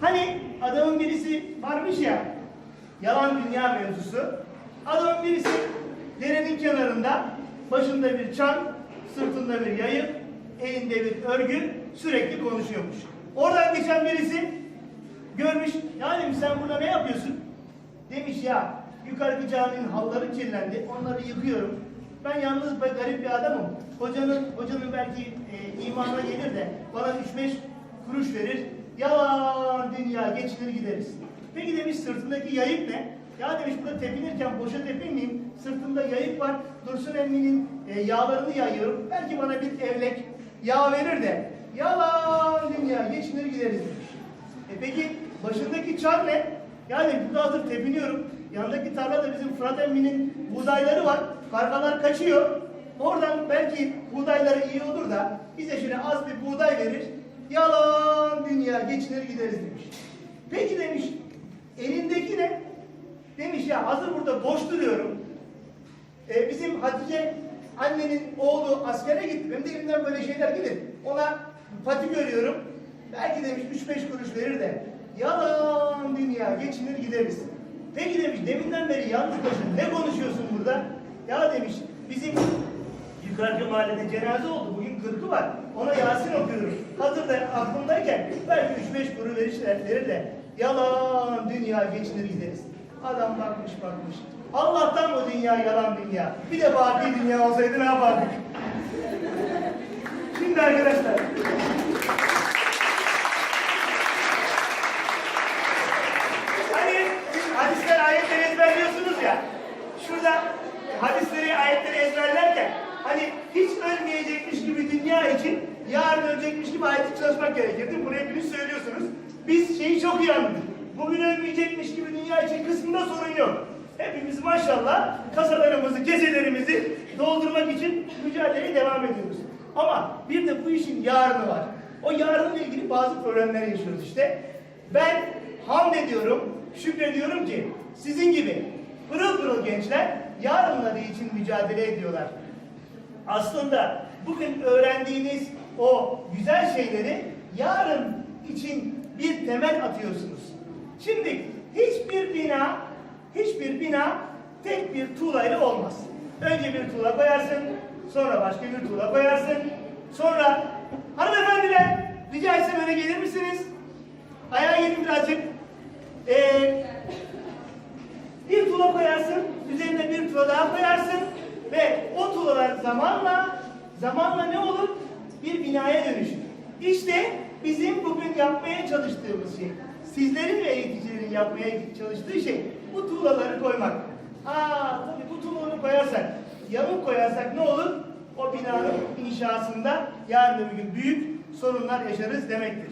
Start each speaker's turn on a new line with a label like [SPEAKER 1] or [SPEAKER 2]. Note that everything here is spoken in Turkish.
[SPEAKER 1] Hani adamın birisi varmış ya, yalan dünya mevzusu. Adamın birisi derenin kenarında, başında bir çan, sırtında bir yayık, elinde bir örgü sürekli konuşuyormuş. Oradan geçen birisi görmüş, ya demiş sen burada ne yapıyorsun? Demiş ya, yukarıdaki caminin halları kirlendi, onları yıkıyorum. Ben yalnız ve garip bir adamım. Hocanın, hocanın belki e, imanına gelir de bana 3-5 kuruş verir. Yalan dünya geçinir gideriz. Peki demiş sırtındaki yayık ne? Ya demiş burada tepinirken boşa tepinmeyeyim. Sırtımda yayık var. Dursun emminin e, yağlarını yayıyorum. Belki bana bir evlek yağ verir de. Yalan dünya geçinir gideriz demiş. E peki başındaki çar ne? Yani burada hazır tepiniyorum. Yanındaki tarlada bizim Fırat emminin buğdayları var. Kargalar kaçıyor. Oradan belki buğdayları iyi olur da bize şöyle az bir buğday verir. Yalan dünya geçinir gideriz demiş. Peki demiş elindeki ne? Demiş ya hazır burada boş duruyorum. Ee, bizim Hatice annenin oğlu askere gitti. Benim de elimden böyle şeyler gelir. Ona pati görüyorum. Belki demiş 3-5 kuruş verir de. Yalan dünya geçinir gideriz. Peki demiş deminden beri yalnız başına ne konuşuyorsun burada? Ya demiş yukarıki mahallede cenaze oldu. Bugün kırkı var. Ona Yasin okuyorum. Hazır da aklımdayken belki 3-5 kuruş verirler, verir de. Yalan dünya geçinir gideriz. Adam bakmış bakmış. Allah'tan o dünya yalan dünya. Bir de baki dünya olsaydı ne yapardık? Şimdi arkadaşlar. Hani hadisler ayetleri ezberliyorsunuz ya. Şurada hadisleri ayetleri ezberlerken hani hiç ölmeyecekmiş gibi dünya için yarın ölecekmiş gibi ayeti çalışmak gerekirdi. Bunu hepiniz söylüyorsunuz. Biz şeyi çok iyi anladık. Bugün ölmeyecekmiş gibi dünya için kısmında sorun yok. Hepimiz maşallah kasalarımızı, keselerimizi doldurmak için mücadeleye devam ediyoruz. Ama bir de bu işin yarını var. O yarınla ilgili bazı problemler yaşıyoruz işte. Ben hamd ediyorum, şükrediyorum ki sizin gibi pırıl pırıl gençler yarınları için mücadele ediyorlar. Aslında bugün öğrendiğiniz o güzel şeyleri yarın için bir temel atıyorsunuz. Şimdi hiçbir bina, hiçbir bina tek bir tuğlayla olmaz. Önce bir tuğla koyarsın, sonra başka bir tuğla koyarsın, sonra hanımefendiler rica etsem öne gelir misiniz? Ayağa gelin birazcık. Ee, bir tuğla koyarsın, üzerine bir tuğla daha koyarsın ve o tuğlalar zamanla, zamanla ne olur? Bir binaya dönüşür. İşte bizim bugün yapmaya çalıştığımız şey, sizlerin ve eğiticilerin yapmaya çalıştığı şey bu tuğlaları koymak. Aa tabii bu tuğlaları koyarsak, yamuk koyarsak ne olur? O binanın inşasında yarın bir gün büyük sorunlar yaşarız demektir.